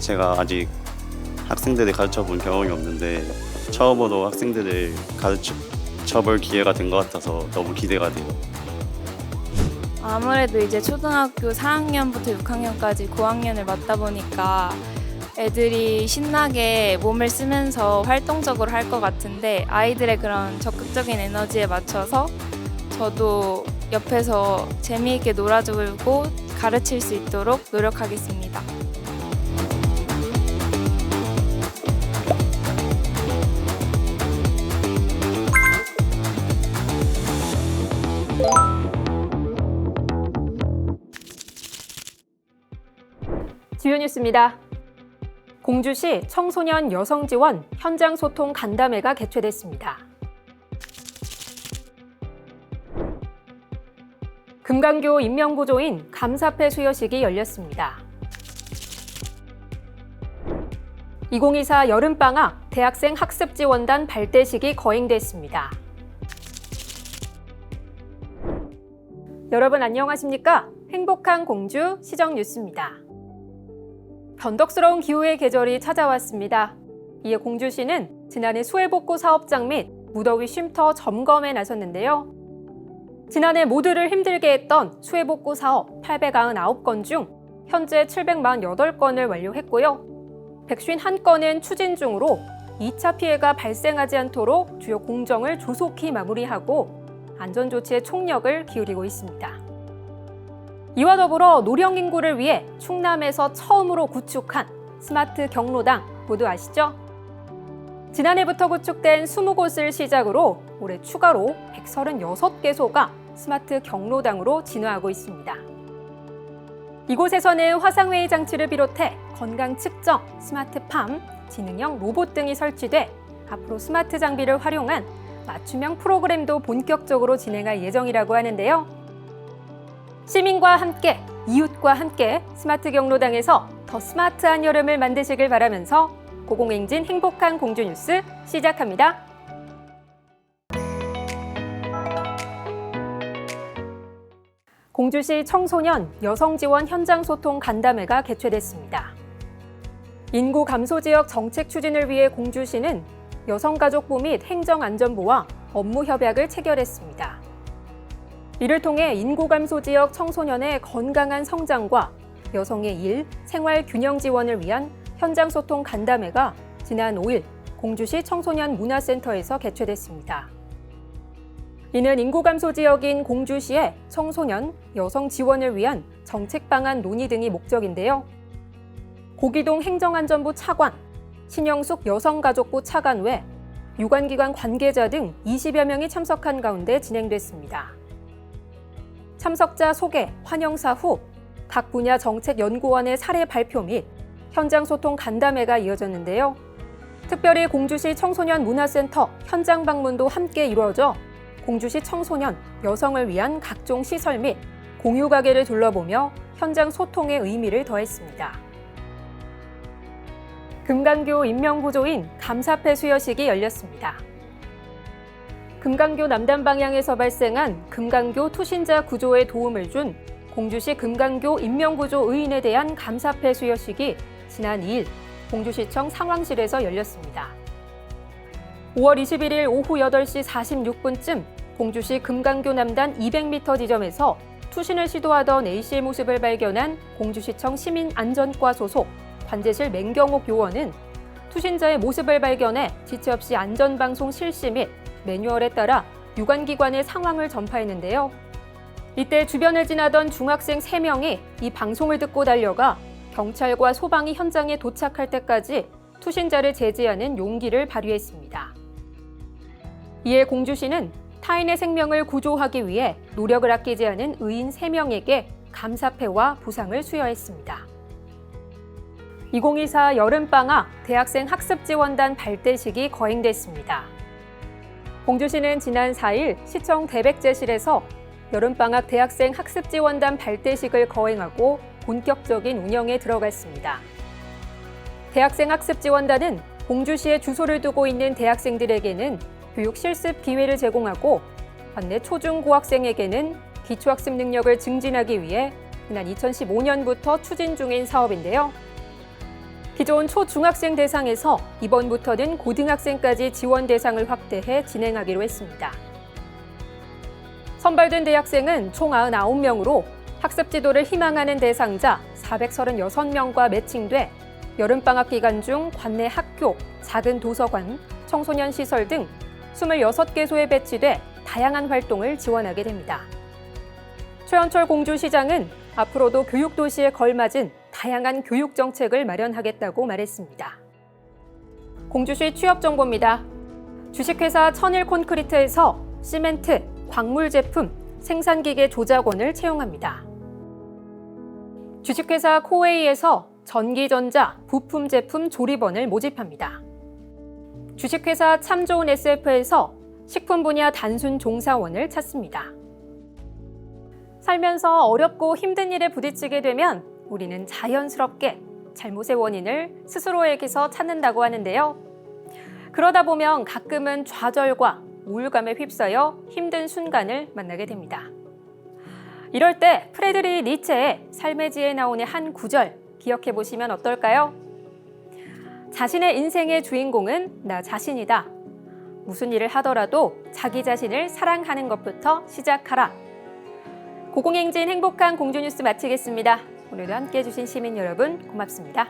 제가 아직 학생들을 가르쳐 본 경험이 없는데 처음으로 학생들을 가르쳐 볼 기회가 된 것 같아서 너무 기대가 돼요. 아무래도 이제 초등학교 4학년부터 6학년까지 고학년을 맡다 보니까 애들이 신나게 몸을 쓰면서 활동적으로 할 것 같은데 아이들의 그런 적극적인 에너지에 맞춰서 저도 옆에서 재미있게 놀아주고 가르칠 수 있도록 노력하겠습니다. 뉴스입니다. 공주시 청소년 여성 지원 현장 소통 간담회가 개최됐습니다. 금강교 임명구조인 감사패 수여식이 열렸습니다. 2024 여름방학 대학생 학습지원단 발대식이 거행됐습니다. 여러분 안녕하십니까? 행복한 공주 시정 뉴스입니다. 변덕스러운 기후의 계절이 찾아왔습니다. 이에 공주시는 지난해 수해복구 사업장 및 무더위 쉼터 점검에 나섰는데요. 지난해 모두를 힘들게 했던 수해복구 사업 899건 중 현재 748건을 완료했고요. 151건은 추진 중으로 2차 피해가 발생하지 않도록 주요 공정을 조속히 마무리하고 안전조치에 총력을 기울이고 있습니다. 이와 더불어 노령 인구를 위해 충남에서 처음으로 구축한 스마트 경로당 모두 아시죠? 지난해부터 구축된 20곳을 시작으로 올해 추가로 136개소가 스마트 경로당으로 진화하고 있습니다. 이곳에서는 화상회의 장치를 비롯해 건강 측정, 스마트팜, 지능형 로봇 등이 설치돼 앞으로 스마트 장비를 활용한 맞춤형 프로그램도 본격적으로 진행할 예정이라고 하는데요. 시민과 함께, 이웃과 함께 스마트 경로당에서 더 스마트한 여름을 만드시길 바라면서 고공행진 행복한 공주 뉴스 시작합니다. 공주시 청소년 여성 지원 현장 소통 간담회가 개최됐습니다. 인구 감소 지역 정책 추진을 위해 공주시는 여성가족부 및 행정안전부와 업무 협약을 체결했습니다. 이를 통해 인구 감소 지역 청소년의 건강한 성장과 여성의 일, 생활 균형 지원을 위한 현장 소통 간담회가 지난 5일 공주시 청소년 문화센터에서 개최됐습니다. 이는 인구 감소 지역인 공주시의 청소년, 여성 지원을 위한 정책 방안 논의 등이 목적인데요. 고기동 행정안전부 차관, 신영숙 여성가족부 차관 외 유관기관 관계자 등 20여 명이 참석한 가운데 진행됐습니다. 참석자 소개, 환영사 후 각 분야 정책연구원의 사례 발표 및 현장 소통 간담회가 이어졌는데요. 특별히 공주시 청소년 문화센터 현장 방문도 함께 이루어져 공주시 청소년, 여성을 위한 각종 시설 및 공유 가게를 둘러보며 현장 소통의 의미를 더했습니다. 금강교 임명구조인 감사패 수여식이 열렸습니다. 금강교 남단 방향에서 발생한 금강교 투신자 구조에 도움을 준 공주시 금강교 임명구조 의인에 대한 감사패 수여식이 지난 2일 공주시청 상황실에서 열렸습니다. 5월 21일 오후 8시 46분쯤 공주시 금강교 남단 200m 지점에서 투신을 시도하던 A씨의 모습을 발견한 공주시청 시민안전과 소속 관제실 맹경옥 요원은 투신자의 모습을 발견해 지체 없이 안전방송 실시 및 매뉴얼에 따라 유관기관의 상황을 전파했는데요. 이때 주변을 지나던 중학생 3명이 이 방송을 듣고 달려가 경찰과 소방이 현장에 도착할 때까지 투신자를 제지하는 용기를 발휘했습니다. 이에 공주시는 타인의 생명을 구조하기 위해 노력을 아끼지 않은 의인 3명에게 감사패와 부상을 수여했습니다. 2024 여름방학 대학생 학습지원단 발대식이 거행됐습니다. 공주시는 지난 4일 시청 대백제실에서 여름방학 대학생 학습지원단 발대식을 거행하고 본격적인 운영에 들어갔습니다. 대학생 학습지원단은 공주시에 주소를 두고 있는 대학생들에게는 교육 실습 기회를 제공하고 반내 초중 고학생에게는 기초학습 능력을 증진하기 위해 지난 2015년부터 추진 중인 사업인데요. 기존 초중학생 대상에서 이번부터는 고등학생까지 지원 대상을 확대해 진행하기로 했습니다. 선발된 대학생은 총 99명으로 학습 지도를 희망하는 대상자 436명과 매칭돼 여름방학 기간 중 관내 학교, 작은 도서관, 청소년 시설 등 26개소에 배치돼 다양한 활동을 지원하게 됩니다. 최현철 공주시장은 앞으로도 교육도시에 걸맞은 다양한 교육 정책을 마련하겠다고 말했습니다. 공주시 취업 정보입니다. 주식회사 천일 콘크리트에서 시멘트, 광물 제품, 생산기계 조작원을 채용합니다. 주식회사 코웨이에서 전기전자, 부품 제품 조립원을 모집합니다. 주식회사 참 좋은 SF에서 식품 분야 단순 종사원을 찾습니다. 살면서 어렵고 힘든 일에 부딪히게 되면 우리는 자연스럽게 잘못의 원인을 스스로에게서 찾는다고 하는데요. 그러다 보면 가끔은 좌절과 우울감에 휩싸여 힘든 순간을 만나게 됩니다. 이럴 때 프레드리 니체의 삶의 지에 나오는 한 구절 기억해 보시면 어떨까요? 자신의 인생의 주인공은 나 자신이다. 무슨 일을 하더라도 자기 자신을 사랑하는 것부터 시작하라. 고공행진 행복한 공주뉴스 마치겠습니다. 오늘도 함께 해주신 시민 여러분 고맙습니다.